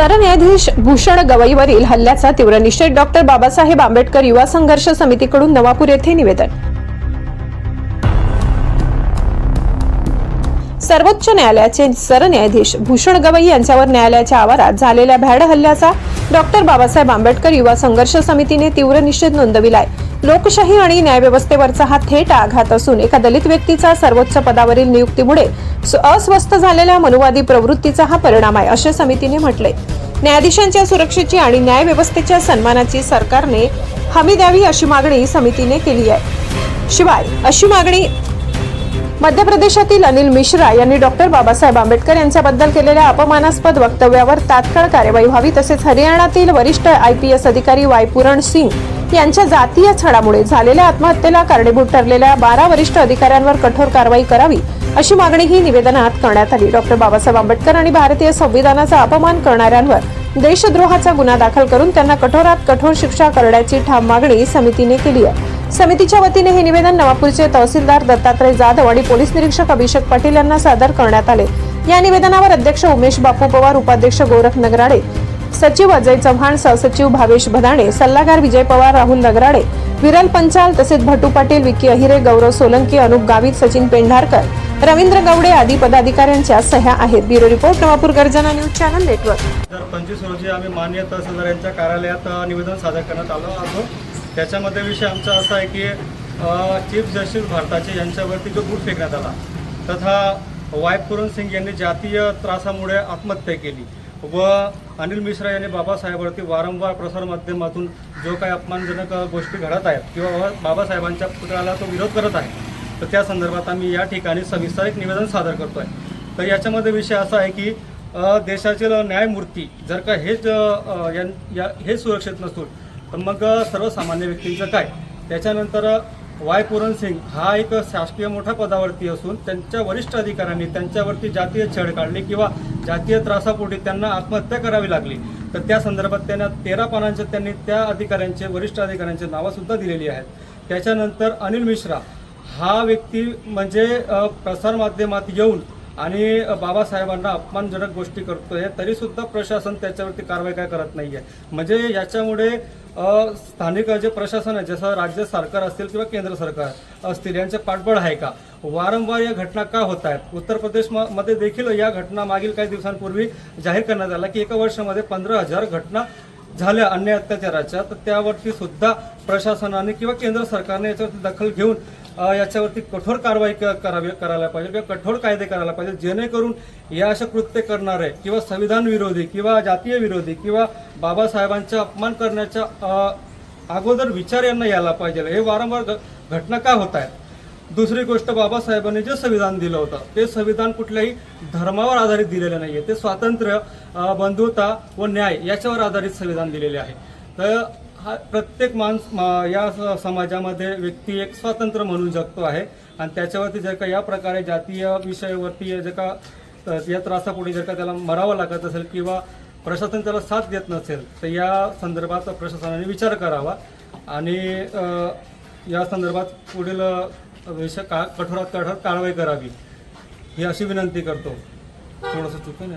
सरन्यायाधीश भूषण गवईवरील हल्ल्याचा तीव्र निषेध डॉक्टर बाबासाहेब आंबेडकर युवा संघर्ष समितीकडून नवापूर येथे निवेदन. सर्वोच्च न्यायालयाचे सरन्यायाधीश भूषण गवई यांच्यावर न्यायालयाच्या आवारात झालेल्या भ्याड हल्ल्याचा डॉक्टर बाबासाहेब आंबेडकर युवा संघर्ष समितीने तीव्र निषेध नोंदविलाय. लोकशाही आणि न्यायव्यवस्थेवरचा हा थेट आघात असून एका दलित व्यक्तीचा सर्वोच्च पदावरील नियुक्तीमुळे अस्वस्थ झालेल्या मनुवादी प्रवृत्तीचा हा परिणाम आहे असे समितीने म्हटले न्यायाधीशांच्या सुरक्षेची आणि न्यायव्यवस्थेच्या सन्मानाची सरकारने हमी द्यावी अशी मागणी समितीने केली आहे. शिवाय अशी मागणी मध्य प्रदेशातील अनिल मिश्रा यांनी डॉक्टर बाबासाहेब आंबेडकर यांच्याबद्दल केलेल्या अपमानास्पद वक्तव्यावर तात्काळ कार्यवाही व्हावी तसेच हरियाणातील वरिष्ठ आय पी एस अधिकारी वाय पुरण सिंग यांच्या जातीय छळामुळे झालेल्या आत्महत्येला कारणीभूत ठरलेल्या बारा वरिष्ठ अधिकाऱ्यांवर कठोर कारवाई करावी अशी मागणीही निवेदनात करण्यात आली. डॉक्टर बाबासाहेब आंबेडकर आणि भारतीय संविधानाचा अपमान करणाऱ्यांवर देशद्रोहाचा गुन्हा दाखल करून त्यांना कठोरात कठोर शिक्षा करण्याची ठाम मागणी समितीने केली आहे. समितीच्या वतीने हे निवेदन नवापूरचे तहसीलदार दत्तात्रय जाधव आणि पोलीस निरीक्षक अभिषेक पाटील यांना सादर करण्यात आले. या निवेदनावर अध्यक्ष उमेश बापू पवार उपाध्यक्ष गोरख नगराडे सचिव अजय चव्हाण सहसचिव भावेश भदाणे सल्लागार विजय पवार राहुल नगराडे विरल पंचाल तसेच भटू पाटील विकी अहिरे गौरव सोलंकी अनुप गावित सचिन पेंढारकर रवींद्र गवडे आदी पदाधिकाऱ्यांच्या सह्या आहेत. ब्युरो रिपोर्ट नवापूर गर्जना न्यूज चॅनल नेटवर्क. तर पंचवीस रोजी आम्ही मान्य तहसीलदार यांच्या कार्यालयात निवेदन सादर करण्यात आलो आहोत त्याच्यामध्ये विषय आमचा असा आहे की चीफ जस्टिस भारताचे यांच्यावरती जो गुट फेकण्यात आला तथा वाय पुरण सिंग यांनी जातीय त्रासामुळे आत्महत्या केली व अनिल मिश्रा यांनी बाबासाहेबांवरती वारंवार प्रसारमाध्यमातून जो काही अपमानजनक गोष्टी घडत आहेत किंवा बाबासाहेबांच्या पुतळ्याला तो विरोध करत आहे तर त्या संदर्भात आम्ही या ठिकाणी सविस्तर एक निवेदन सादर करतो आहे तर याच्यामध्ये विषय असा आहे की देशातील न्यायमूर्ती जर का हेच या हे सुरक्षित नसून तर मग सर्वसामान्य व्यक्तींचं काय? त्याच्यानंतर वाय पुरण सिंग हा एक शासकीय मोठ्या पदावरती असून त्यांच्या वरिष्ठ अधिकाऱ्यांनी त्यांच्यावरती जातीय छळ काढली किंवा जातीय त्रासापोटी त्यांना आत्महत्या करावी लागली. तर त्या संदर्भात त्यांना तेरा पानांचे त्यांनी त्या अधिकाऱ्यांचे वरिष्ठ अधिकाऱ्यांचे नावंसुद्धा दिलेली आहेत. त्याच्यानंतर अनिल मिश्रा हा व्यक्ती म्हणजे प्रसारमाध्यमात येऊन आणि बाबासाहेबांना अपमानजनक गोष्टी करतोय आहे तरीसुद्धा प्रशासन त्याच्यावरती कारवाई काय करत नाही आहे म्हणजे याच्यामुळे स्थानिक जे प्रशासन आहे जसं राज्य सरकार असतील किंवा केंद्र सरकार असतील यांचे पाठबळ आहे का? वारंवार या घटना का होत आहेत? उत्तर प्रदेश म- मध्ये देखील या घटना मागील काही दिवसांपूर्वी जाहीर करण्यात आला की एका वर्षामध्ये पंधरा हजार घटना झाल्या अन्य अत्याचाराच्या तर त्यावरती सुद्धा प्रशासनाने किंवा केंद्र सरकारने याच्यावरती दखल घेऊन याच्यावरती कठोर कारवाई क- करावी करायला पाहिजे किंवा कठोर कायदे करायला पाहिजे जेणेकरून या अशा कृत्य करणारे किंवा संविधान विरोधी किंवा जातीय विरोधी किंवा बाबासाहेबांचा अपमान करण्याच्या अगोदर विचार यांना यायला पाहिजे. हे वारंवार घ- घटना का होत आहेत? दुसरी गोष्ट बाबासाहेबांनी जे संविधान दिलं होतं ते संविधान कुठल्याही धर्मावर आधारित दिलेलं आहे ते स्वातंत्र्य बंधुता व न्याय याच्यावर आधारित संविधान दिलेले आहे. तर हा प्रत्येक माणूस मा- या स- समाजामध्ये व्यक्ती एक स्वातंत्र्य म्हणून जगतो आहे. आणि त्याच्यावरती जर का या प्रकारे जातीय विषयावरती जर का या त्रासापुढे जर का त्याला मरावं लागत असेल किंवा प्रशासन त्याला साथ देत नसेल तर या संदर्भात प्रशासनाने विचार करावा. आणि या संदर्भात पुढील विषय का कठोरात कठोर कारवाई करावी. ही अशी विनंती करतो. थोडंसं चुकून